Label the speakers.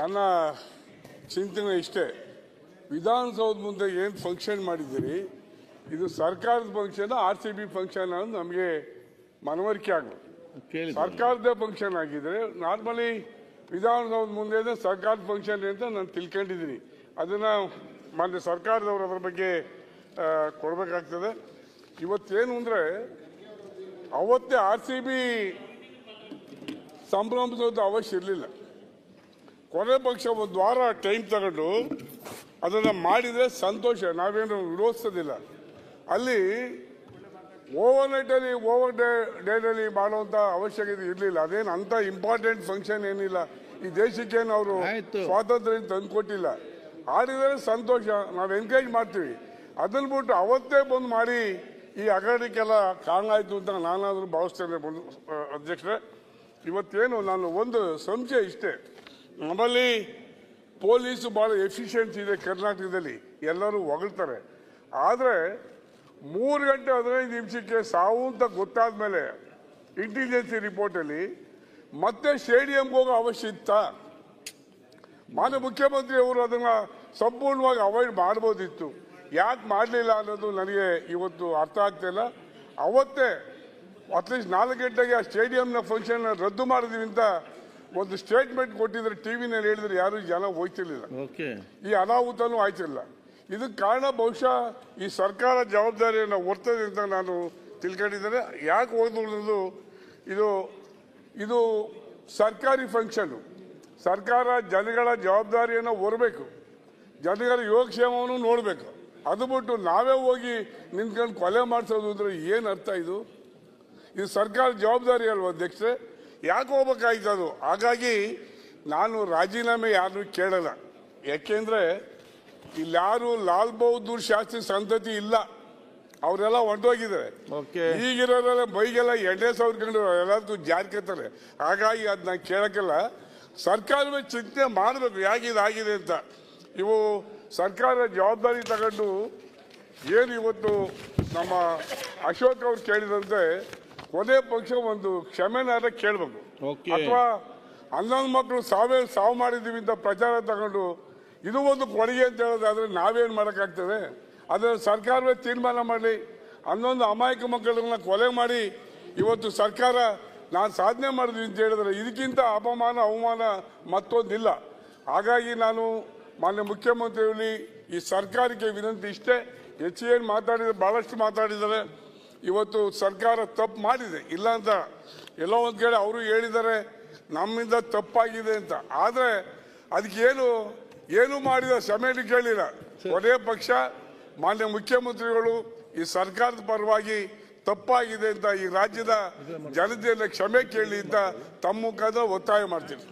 Speaker 1: ನನ್ನ ಚಿಂತನೆ ಇಷ್ಟೇ. ವಿಧಾನಸೌಧ ಮುಂದೆ ಏನು ಫಂಕ್ಷನ್ ಮಾಡಿದ್ದೀರಿ? ಇದು ಸರ್ಕಾರದ function R C B function ಅನ್ನೋದು ನಮಗೆ ಮನವರಿಕೆ ಆಗಬೇಕು. ಸರ್ಕಾರದ ಫಂಕ್ಷನ್ ಆಗಿದ್ರೆ ನಾರ್ಮಲಿ ವಿಧಾನಸೌಧ ಮುಂದೆ ಸರ್ಕಾರದ ಫಂಕ್ಷನ್ ಅಂತ ನಾನು ತಿಳ್ಕೊಂಡಿದ್ದೀನಿ. ಅದನ್ನ ಮಾನ್ಯ ಸರ್ಕಾರದವರು ಅದರ ಬಗ್ಗೆ ಕೊಡ್ಬೇಕಾಗ್ತದೆ. ಇವತ್ತೇನು ಅಂದರೆ ಅವತ್ತೇ ಆರ್ ಸಿ ಬಿ ಸಂಭ್ರಮಿಸೋದು ಅವಶ್ಯ ಇರಲಿಲ್ಲ. ಕೊನೆ ಪಕ್ಷ ಒಂದು ವಾರ ಟೈಮ್ ತಗೊಂಡು ಅದನ್ನು ಮಾಡಿದರೆ ಸಂತೋಷ. ನಾವೇನು ವಿರೋಧಿಸೋದಿಲ್ಲ. ಅಲ್ಲಿ ಓವರ್ ನೈಟಲ್ಲಿ ಓವರ್ ಡೇ ಡೇನಲ್ಲಿ ಮಾಡುವಂಥ ಅವಶ್ಯಕತೆ ಇರಲಿಲ್ಲ. ಅದೇನು ಅಂಥ ಇಂಪಾರ್ಟೆಂಟ್ ಫಂಕ್ಷನ್ ಏನಿಲ್ಲ. ಈ ದೇಶಕ್ಕೇನು ಅವರು. ಸ್ವಾತಂತ್ರ್ಯ ತಂದುಕೊಟ್ಟಿಲ್ಲ. ಆಡಿದರೆ ಸಂತೋಷ. ನಾವು ಎನ್ಕರೇಜ್ ಮಾಡ್ತೀವಿ. ಅದನ್ನ ಬಿಟ್ಟು ಅವತ್ತೇ ಬಂದು ಮಾಡಿ ಈ ಅಗರಣಕ್ಕೆಲ್ಲ ಕಾರಣ ಆಯಿತು ಅಂತ ನಾನಾದರೂ ಭಾವಿಸ್ತೇನೆ ಬಂದು ಅಧ್ಯಕ್ಷರೇ. ಇವತ್ತೇನು ನಾನು ಒಂದು ಸಂಶಯ ಇಷ್ಟೇ. ನಮ್ಮಲ್ಲಿ ಪೊಲೀಸು ಭಾಳ ಎಫಿಷಿಯೆನ್ಸಿ ಇದೆ ಕರ್ನಾಟಕದಲ್ಲಿ. ಎಲ್ಲರೂ ಹೊಗಳ್ತಾರೆ. ಆದರೆ ಮೂರು ಗಂಟೆ ಹದಿನೈದು ನಿಮಿಷಕ್ಕೆ ಸಾವು ಅಂತ ಗೊತ್ತಾದ ಮೇಲೆ ಇಂಟೆಲಿಜೆನ್ಸಿ ರಿಪೋರ್ಟಲ್ಲಿ ಮತ್ತೆ ಸ್ಟೇಡಿಯಂಗೆ ಹೋಗೋ ಅವಶ್ಯ ಇತ್ತ? ಮಾನ್ಯ ಮುಖ್ಯಮಂತ್ರಿ ಅವರು ಅದನ್ನ ಸಂಪೂರ್ಣವಾಗಿ ಅವಾಯ್ಡ್ ಮಾಡ್ಬೋದಿತ್ತು. ಯಾಕೆ ಮಾಡಲಿಲ್ಲ ಅನ್ನೋದು ನನಗೆ ಇವತ್ತು ಅರ್ಥ ಆಗ್ತಿಲ್ಲ ಅವತ್ತೇ ಅಟ್ಲೀಸ್ಟ್ ನಾಲ್ಕು ಗಂಟೆಗೆ ಆ ಸ್ಟೇಡಿಯಂನ ಫಂಕ್ಷನ್ ರದ್ದು ಮಾಡಿದ್ವಿ ಅಂತ ಒಂದು ಸ್ಟೇಟ್ಮೆಂಟ್ ಕೊಟ್ಟಿದ್ರೆ ಟಿ ವಿನಲ್ಲಿ ಹೇಳಿದ್ರೆ ಯಾರು ಜನ ಹೋಯ್ತಿರ್ಲಿಲ್ಲ. ಈ ಅನಾಹುತನೂ ಆಯ್ತಿಲ್ಲ ಇದಕ್ಕೆ ಕಾರಣ ಬಹುಶಃ ಈ ಸರ್ಕಾರ ಜವಾಬ್ದಾರಿಯನ್ನು ಹೊರ್ತದೆ ಅಂತ ನಾನು ತಿಳ್ಕೊಂಡಿದ್ದೇನೆ. ಯಾಕೆ ಹೋದ್ರು ಇದು ಇದು ಸರ್ಕಾರಿ ಫಂಕ್ಷನ್ ಸರ್ಕಾರ ಜನಗಳ ಜವಾಬ್ದಾರಿಯನ್ನು ಹೊರಬೇಕು. ಜನಗಳ ಯೋಗಕ್ಷೇಮವನ್ನು ನೋಡಬೇಕು. ಅದು ಬಿಟ್ಟು ನಾವೇ ಹೋಗಿ ನಿಂತ್ಕೊಂಡು ಕೊಲೆ ಮಾಡಿಸೋದು ಅಂದರೆ ಏನು ಅರ್ಥ ಇದು? ಇದು ಸರ್ಕಾರ ಜವಾಬ್ದಾರಿ ಅಲ್ವಾ ಅಧ್ಯಕ್ಷರೇ? ಯಾಕೆ ಹೋಗ್ಬೇಕಾಯ್ತು ಅದು ಹಾಗಾಗಿ ನಾನು ರಾಜೀನಾಮೆ ಯಾರನ್ನೂ ಕೇಳಲ್ಲ. ಯಾಕೆಂದರೆ ಇಲ್ಲಾರು ಯಾರು ಲಾಲ್ ಬಹದ್ದೂರ್ ಶಾಸ್ತ್ರಿ ಸಂತತಿ ಇಲ್ಲ. ಅವರೆಲ್ಲ ಹೊಂಟೋಗಿದ್ದಾರೆ ಈಗಿರೋರೆಲ್ಲ ಬೈಗೆಲ್ಲ ಎಣ್ಣೆ ಕಂಡು ಎಲ್ಲದಕ್ಕೂ ಜಾರ್ಕೊತಾರೆ ಹಾಗಾಗಿ ಅದು ನಾನು ಕೇಳೋಕ್ಕಿಲ್ಲ. ಸರ್ಕಾರವೇ ಚಿಂತೆ ಮಾಡಬೇಕು. ಯಾಕೆ ಇದಾಗಿದೆ ಅಂತ. ಇವು ಸರ್ಕಾರ ಜವಾಬ್ದಾರಿ ತಗೊಂಡು ಏನು ಇವತ್ತು ನಮ್ಮ ಅಶೋಕ್ ಅವ್ರು ಕೇಳಿದಂತೆ ಕೊನೆ ಪಕ್ಷ ಒಂದು ಕ್ಷಮೆನಾದ ಕೇಳಬೇಕು. ಅಥವಾ ಹನ್ನೊಂದು ಮಕ್ಕಳು ಸಾವೇ ಸಾವು ಮಾಡಿದ್ದೀವಿ ಅಂತ ಪ್ರಚಾರ ತಗೊಂಡು ಇದು ಒಂದು ಕೊಡುಗೆ ಅಂತ ಹೇಳೋದಾದ್ರೆ ನಾವೇನು ಮಾಡೋಕ್ಕಾಗ್ತದೆ? ಅದರ ಸರ್ಕಾರವೇ ತೀರ್ಮಾನ ಮಾಡಲಿ. ಹನ್ನೊಂದು ಅಮಾಯಕ ಮಕ್ಕಳನ್ನ ಕೊಲೆ ಮಾಡಿ ಇವತ್ತು ಸರ್ಕಾರ ನಾನು ಸಾಧನೆ ಮಾಡಿದ್ವಿ ಅಂತ ಹೇಳಿದ್ರೆ ಇದಕ್ಕಿಂತ ಅಪಮಾನ ಅವಮಾನ ಮತ್ತೊಂದಿಲ್ಲ. ಹಾಗಾಗಿ ನಾನು ಮಾನ್ಯ ಮುಖ್ಯಮಂತ್ರಿಯಲ್ಲಿ ಈ ಸರ್ಕಾರಕ್ಕೆ ವಿನಂತಿ ಇಷ್ಟೇ. ಹೆಚ್ಚು ಏನು ಮಾತಾಡಿದರೆ ಭಾಳಷ್ಟು ಮಾತಾಡಿದ್ದಾರೆ. ಇವತ್ತು ಸರ್ಕಾರ ತಪ್ಪು ಮಾಡಿದೆ. ಇಲ್ಲ ಅಂತ ಎಲ್ಲೋ ಒಂದು ಕಡೆ ಅವರು ಹೇಳಿದ್ದಾರೆ ನಮ್ಮಿಂದ ತಪ್ಪಾಗಿದೆ ಅಂತ. ಆದರೆ ಅದಕ್ಕೆ ಏನು ಏನು ಮಾಡಿದ ಸಮಯದಲ್ಲಿ ಕೇಳಿಲ್ಲ. ಕೊನೆಯ ಪಕ್ಷ ಮಾನ್ಯ ಮುಖ್ಯಮಂತ್ರಿಗಳು ಈ ಸರ್ಕಾರದ ಪರವಾಗಿ ತಪ್ಪಾಗಿದೆ ಅಂತ ಈ ರಾಜ್ಯದ ಜನತೆಯಲ್ಲಿ ಕ್ಷಮೆ ಕೇಳಿ ಅಂತ ತಮ್ಮ ಮುಖಾಂತರ ಒತ್ತಾಯ ಮಾಡ್ತೀನಿ.